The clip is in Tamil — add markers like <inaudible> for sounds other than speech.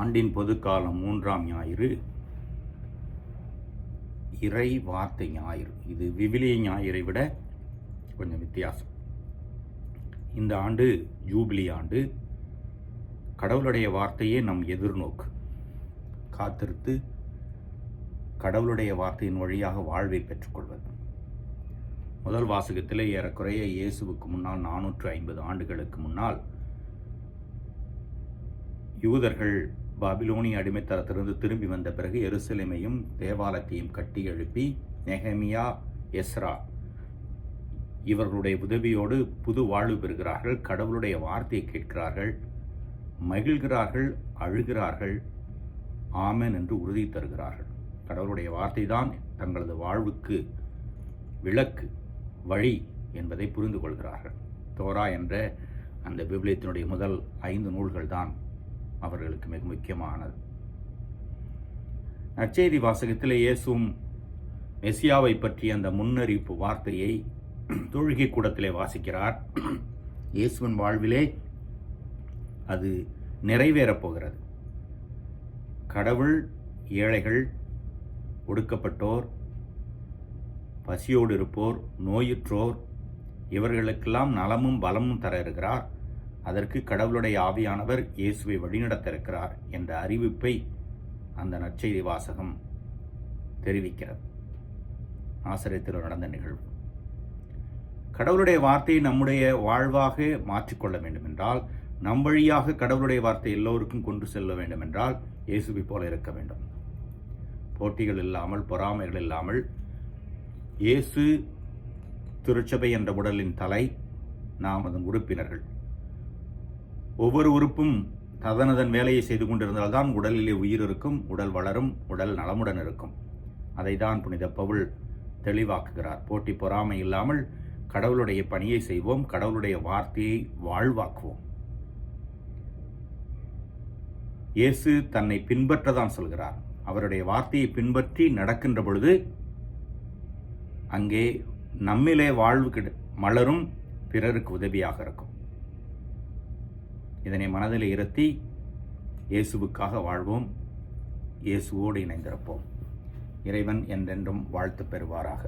ஆண்டின் பொதுக்காலம் மூன்றாம் ஞாயிறு. இறை வார்த்தை ஞாயிறு. இது விவிலிய ஞாயிறை விட கொஞ்சம் வித்தியாசம். இந்த ஆண்டு ஜூபிலி ஆண்டு கடவுளுடைய வார்த்தையே நம் எதிர்நோக்கு. காத்திருத்து கடவுளுடைய வார்த்தையின் வழியாக வாழ்வை பெற்றுக்கொள்வது. முதல் வாசகத்தில் ஏறக்குறைய இயேசுவுக்கு முன்னால் நானூற்று ஐம்பது ஆண்டுகளுக்கு முன்னால் யூதர்கள் பாபிலோனிய அடிமைத்தளத்திலிருந்து திரும்பி வந்த பிறகு எருசலேமையும் தேவாலயத்தையும் கட்டி எழுப்பி நெஹமியா எஸ்ரா இவர்களுடைய உதவியோடு புது வாழ்வு பெறுகிறார்கள். கடவுளுடைய வார்த்தையை கேட்கிறார்கள். மகிழ்கிறார்கள் அழுகிறார்கள். ஆமன் என்று உறுதி தருகிறார்கள். கடவுளுடைய வார்த்தை தான் தங்களது வாழ்வுக்கு விளக்கு வழி என்பதை புரிந்து கொள்கிறார்கள். தோரா என்ற அந்த விவிலியத்தினுடைய முதல் ஐந்து நூல்கள் தான் அவர்களுக்கு மிக முக்கியமானது. நற்செய்தி வாசகத்தில் இயேசும் மெசியாவை பற்றிய அந்த முன்னறிவிப்பு வார்த்தையை <clears throat> தொழுகை கூடத்திலே வாசிக்கிறார். <clears throat> இயேசுவின் வாழ்விலே அது நிறைவேறப் போகிறது. கடவுள் ஏழைகள் ஒடுக்கப்பட்டோர் பசியோடு இருப்போர் நோயுற்றோர் இவர்களுக்கெல்லாம் நலமும் பலமும் தர இருக்கிறார். அதற்கு கடவுளுடைய ஆவியானவர் இயேசுவை வழிநடத்த இருக்கிறார் என்ற அறிவிப்பை அந்த நற்செய்தி வாசகம் தெரிவிக்கிறது. ஆசிரியத்தில் நடந்த நிகழ்வு. கடவுளுடைய வார்த்தையை நம்முடைய வாழ்வாக மாற்றிக்கொள்ள வேண்டும் என்றால் நம் வழியாக கடவுளுடைய வார்த்தை எல்லோருக்கும் கொண்டு செல்ல வேண்டும் என்றால் இயேசுவை போல இருக்க வேண்டும். போட்டிகள் இல்லாமல் பொறாமைகள் இல்லாமல் இயேசு திருச்சபை என்ற உடலின் தலை நாம் அதன் உறுப்பினர்கள். ஒவ்வொரு உறுப்பும் ததனதன் வேலையை செய்து கொண்டிருந்தால்தான் உடலிலே உயிர் இருக்கும் உடல் வளரும் உடல் நலமுடன் இருக்கும். அதை தான் புனித பவுல் தெளிவாக்குகிறார். போட்டி பொறாமை இல்லாமல் கடவுளுடைய பணியை செய்வோம் கடவுளுடைய வார்த்தையை வாழ்வாக்குவோம். இயேசு தன்னை பின்பற்றதான் சொல்கிறார். அவருடைய வார்த்தையை பின்பற்றி நடக்கின்ற பொழுது அங்கே நம்மிலே வாழ்வு கிட மலரும் பிறருக்கு உதவியாக இருக்கும். இதனை மனதில் இருத்தி இயேசுவுக்காக வாழ்வோம். இயேசுவோடு இணைந்திருப்போம். இறைவன் என்றென்றும் வாழ்த்து பெறுவாராக.